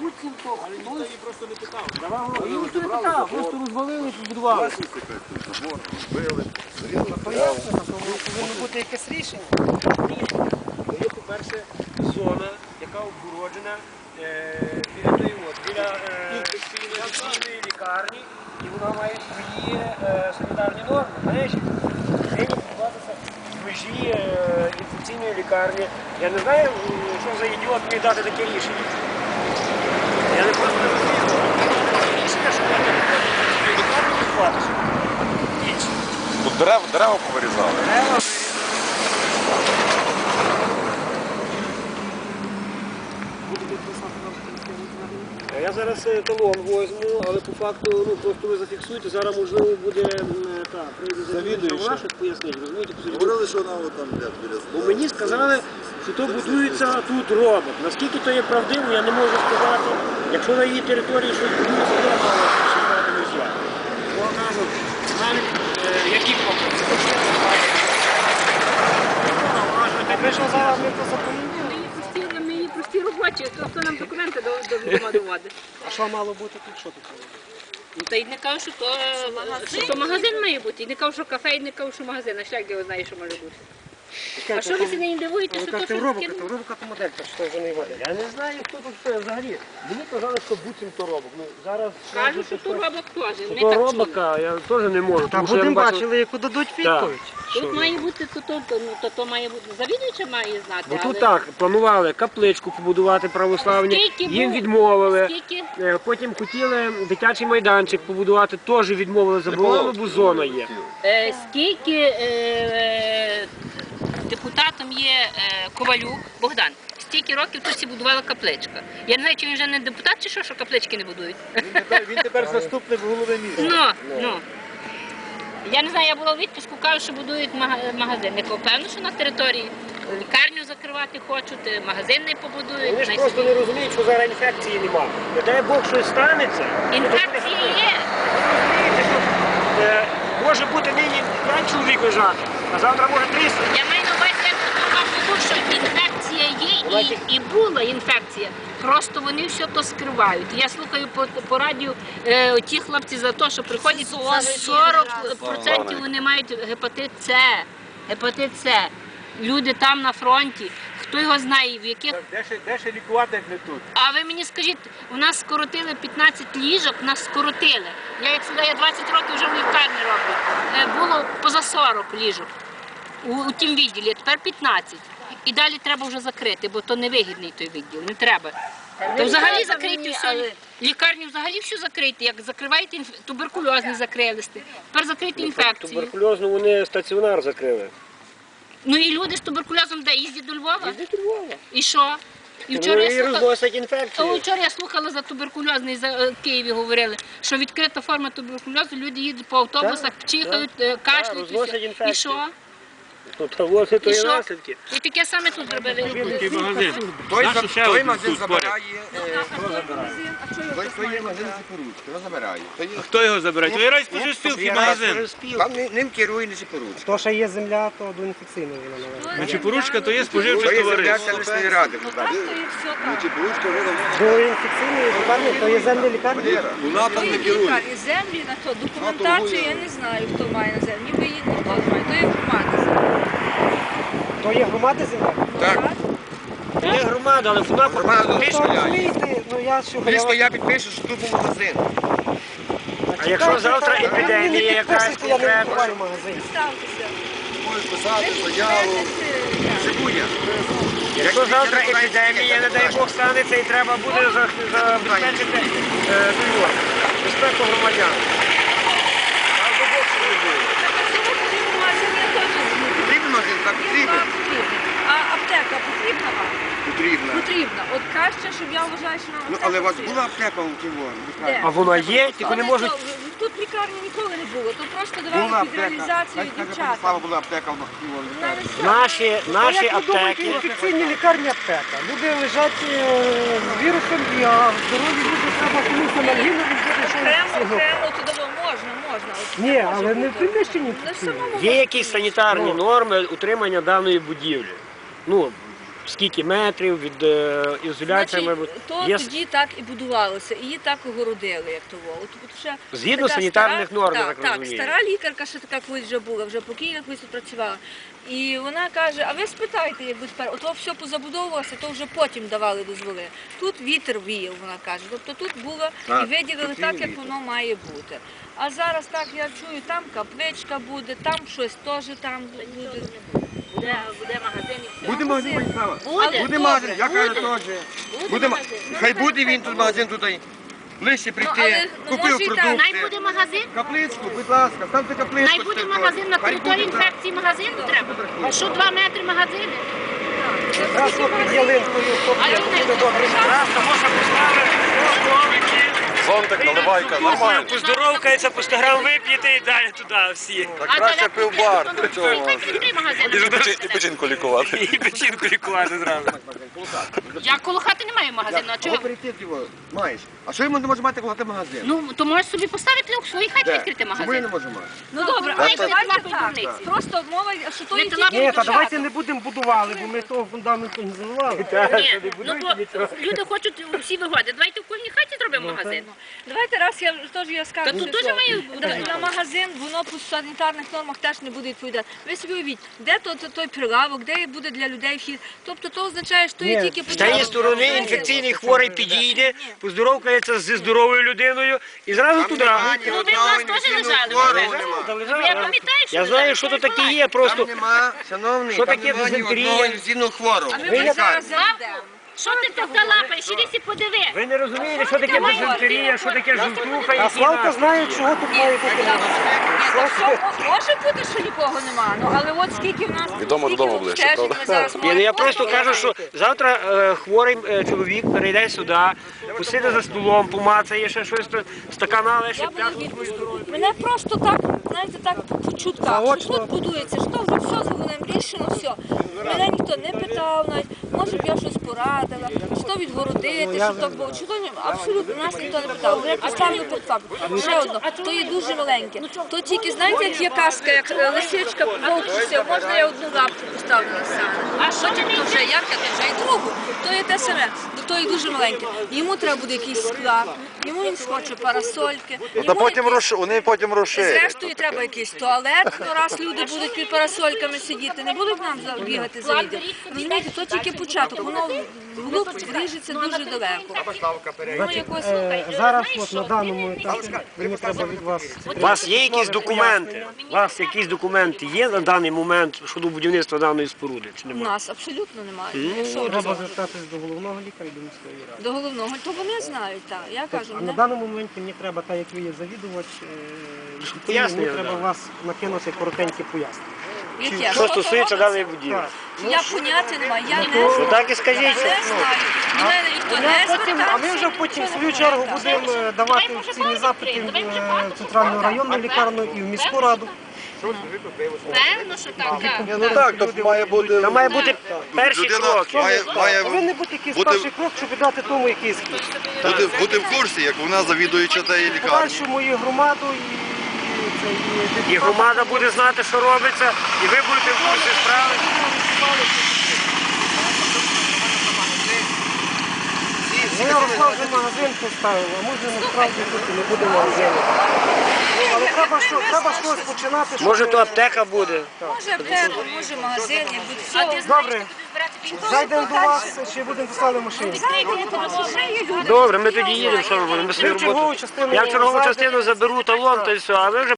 Буцімто хтось... Я ніхто не питав, просто розвалили побудували. Пояснено, що повинно бути якесь рішення. Є, по-перше, зона, яка обгороджена е, біля тої от, біля інфекційної лікарні, і вона має свої е, санітарні норми. Межі. Повинні будуватися межі е, інфекційної лікарні. Я не знаю, що за ідіот міг дати таке рішення. Я не просто не розумію. Рішення, що я лікарню. Інше. Тут дерева повирізали. Треба Я зараз е, талон возьму, але по факту ну, просто ви зафіксуєте, зараз можливо буде е, так, прийде вона пояснить, розумієте? Говорили, що вона от там де біля Бо мені сказали, що то будується тут робот. Наскільки то є правдиво, я не можу сказати. Якщо на її території щось будується, я мало шукати не я. Бо навіть е, які комплекси. Ви що зараз ми це заповідали? Ми її прості, ми її то хто нам документи до, до, до доводить. А що мало бути тут? Що тут? Ну, та й не кажу, що то, що то магазин має бути. І не кажу, що кафе, і не кажу, що магазин. А шлях де ви знаєте, що може бути. А що ви сьогодні не дивуєте, що то що таке? то робока то модель, що вже не вода. Я не знаю, хто тут що взагалі. Мені казали, що буцім то робок. Ну, зараз Кажуть, що то робок теж. Ми так чули. робока я теж не можу. Та тому що я будемо бачив- бачили, яку дадуть відповідь. Тут має бути, то, то, то, ну, то, то має бути. Завідувача має знати, Бо але тут так, планували капличку побудувати православні, Скільки їм було? відмовили. скільки Е, Потім хотіли дитячий майданчик побудувати, теж відмовили, заборонено, бо зона є. Е, скільки е, депутатом є е, Ковалюк Богдан. Стільки років тут всі будувала капличка. Я не знаю, чи він вже не депутат, чи що, що каплички не будують. Він тепер заступник голови міста. Ну, ну. Я не знаю, я була у відпуску, кажу, що будують мага- магазин. Не певно, що на території лікарню закривати хочуть, магазин не побудують. Вони ж най просто собі. не розуміють, що зараз інфекції немає. Не дай Бог щось станеться. Інфекції є. Розумієте, що е, може бути нині 5 чоловік лежати, а завтра може 300. Я маю на увазі, як тому, що інфекція є і, і була інфекція. Просто вони все то скривають. Я слухаю по, по радіо е, ті хлопці за те, що приходять 40% вони мають гепатит С. Гепатит С. Люди там на фронті. Хто його знає, в яких Де ще, де ще лікувати, як не тут? а ви мені скажіть, у нас скоротили 15 ліжок, нас скоротили. Я як сюди, я 20 років вже в лікарні роблю. Е, Було поза 40 ліжок у, у тім відділі, тепер 15. І далі треба вже закрити, бо то невигідний той відділ, не треба. То взагалі закрити все. Лікарню взагалі все закрити. Як закриваєте інф... туберкульозний закрили. Тепер закрити інфекцію. Туберкульозну вони стаціонар закрили. Ну і люди з туберкульозом де їздять до Львова? Їздять у Львова. І що? І вчора Вони я слухала... інфекцію. вчора я слухала за туберкульозний за е, Києві говорили, що відкрита форма туберкульозу, люди їдуть по автобусах, чихають, е, інфекцію. І що? Ну, то то І що? наслідки. І таке саме тут зробили. Той, за- той магазин забирає. Той, той є магазин забирає. Той є- Хто його забирає? Той райспоживспілки магазин. Там ни- ним керує не Сипоруч. То, що є земля, то до інфекційної вона належить. Значить, поручка то є То споживче є земля товариство. селищної ради. До інфекційної лікарні, то є землі лікарні. вона там не керує. землі на то, документацію я не знаю, хто має на землі. Ніби її ніхто не має. То є громада землі. То є громади земля. Так, Це є громада, але вона громада То дозволяє. розумієте, ну я що Близько я підпишу, що тут був магазин. А якщо завтра епідемія якась я не треба, відкриваю магазин. Ставтеся. Можуть писати заяву. Якщо завтра епідемія, не дай Бог станеться і треба буде за- забезпечити е, ну, от, безпеку громадян. Там до Бог що не буде. Магазин я теж знаю. Потрібен магазин, так потрібен. А аптека потрібна вам? Потрібно. Потрібна. От краще, щоб я вважаю, що нам Ну, аптека але у вас потрібна. була аптека у Києві? Де? А вона є, тільки не Але можуть. то- Тут лікарні ніколи не було. Тут просто Була давали під аптека. реалізацію дівчата. Слава була аптека в Києві. Все. Наші, наші Як ви думаєте, аптеки. інфекційні лікарні аптека. Люди лежать е, з вірусом, і а здорові люди треба комусь анальгіну відбити, що Окремо, всього. окремо, туди можна, можна. От Ні, але не в приміщенні Є якісь санітарні норми утримання даної будівлі. Ну, скільки метрів від е, ізоляції то Є тоді так і будувалося, і її так огородили, як того. От, от ще Згідно така санітарних стара- норм, я так, так так, розумію. стара лікарка ще така колись вже була, вже покійна колись тут працювала. І вона каже: а ви спитайте, якби тепер, ото все позабудовувалося, то вже потім давали дозволи. Тут вітер віяв, вона каже. Тобто тут було і виділили так, як воно має бути. А зараз так я чую, там капличка буде, там щось теж там буде. Буде, буде магазин і все. Буде магазин, пані Слава? Буде. Буде магазин, я кажу теж. Буде ма- Хай буде він тут магазин тут. Ближче прийти, ну, купив може. Най продукти. буде магазин. Капличку, будь ласка, ставте капличку. Най буде магазин на Хай території буде так. інфекції магазину треба. А що два метри магазини? От під ялинкою, буде добре. То можна поставити столики, Зонтик, наливайка, нормально. поздоровкається, по 100 грам вип'єте і далі туди всі. Так краще пивбар, для вас? І печі- І печінку лікувати. І печінку лікувати зразу. Я коло хати не маю магазину, а чого? Кого його маєш? А що йому не може мати коло магазин? Ну, то можеш собі поставити у своїй хаті відкрити Чому я магазин. не можу мати? Ну добре, не давайте так. дурниці. Просто мова, що то Не є тільки Ні, та давайте не будемо будували, бо ми того фундаменту не заливали. Ні, ну бо люди хочуть всі вигоди. Давайте в кожній хаті зробимо магазин. Давайте раз я теж я скажу. Та тут теж має бути. На- магазин воно по санітарних нормах теж не буде відповідати. Ви собі уявіть, де то, то- той прилавок, де буде для людей вхід. Тобто то означає, що є тільки З тієї сторони інфекційний хворий підійде, поздоровкається зі здоровою людиною і зразу туди. Ну, ви в нас теж лежали. Я пам'ятаю, що Я знаю, що то таке є, просто Там нема, шановний, Що там таке нема ні дизентерія? одного інфекційного хворого. А ми зараз зайдемо. Що ти тут лапаєш? Іди сі подиви. ви не розумієте, що таке дизентерія, що таке жовтуха А і Славка знає, чого тут має бути може бути, що нікого нема. Ну але от скільки в нас Відомо скільки додому ближче, обстежень правда? ми зараз Ні, я просто кажу, що завтра е, хворий е, чоловік перейде сюди, посиде за столом, помацає ще щось, то стакана ще Я буду. Мене просто так, знаєте, так по чутках, що тут будується, що вже все заводимо рішено, все. Мене ніхто не питав навіть, може б я щось порадила, чи то відгородити, що то було, чи то ні. Абсолютно нас ніхто не питав. Вже поставлю під факт. Ще одно, то є дуже маленьке. То тільки, знаєте, як є казка, як е, лисичка вовк сів, можна я одну лапку поставлю на саме. А що то вже як я то вже і другу, то є те саме, то є дуже маленьке. Йому треба буде якийсь склад, йому він схоче парасольки. Та йому потім якийсь- вони потім розширять. Зрештою, треба якийсь туалет, ну раз люди будуть під парасольками сидіти, не будуть нам за- бігати за відео. Розумієте, то тільки початок, воно вглуб вріжеться дуже далеко. Ну, Е, Зараз от на даному етапі мені треба від вас. У вас є якісь документи? У вас якісь документи є на даний момент щодо будівництва даної споруди? Чи у немає? нас абсолютно немає. Якщо Треба звертатись до головного лікаря і до міської ради. до головного, то вони знають, так. Я кажу, А на даному моменті мені треба, так як ви є завідувач, е, пояснення мені треба вас накинути коротенькі пояснення. Яке? Що стосується робиться? даної будівлі? Я поняття не маю, я не Ну знаю. так і скажіть. Не знаю. Мене ніхто не А ми вже потім в свою чергу будемо е, давати офіційні запити в е, центральну районну лікарню і в міську раду. Певно, що так, так. Ну так, то має бути. Це має бути Людина має, має Повинен бути якийсь перший крок, щоб дати тому якийсь хід. бути, бути в курсі, як вона завідуюча тієї лікарні. Подальшому і громаду, і, це, і І громада буде знати, що робиться, і ви будете в курсі справи. Ну, Ярослав магазин поставив, а може насправді тут не буде магазину. Ну, але треба, що, треба щось починати. щоб- Може, то аптека буде. Може аптеку, може магазин, А ти все. Добре. Зайдемо до вас, чи будемо писати в машині. Добре, ми тоді їдемо, що ми будемо. Ми свою Ми в чергову частину Я в чергову зайдемо. частину заберу талон, то й все, а ви вже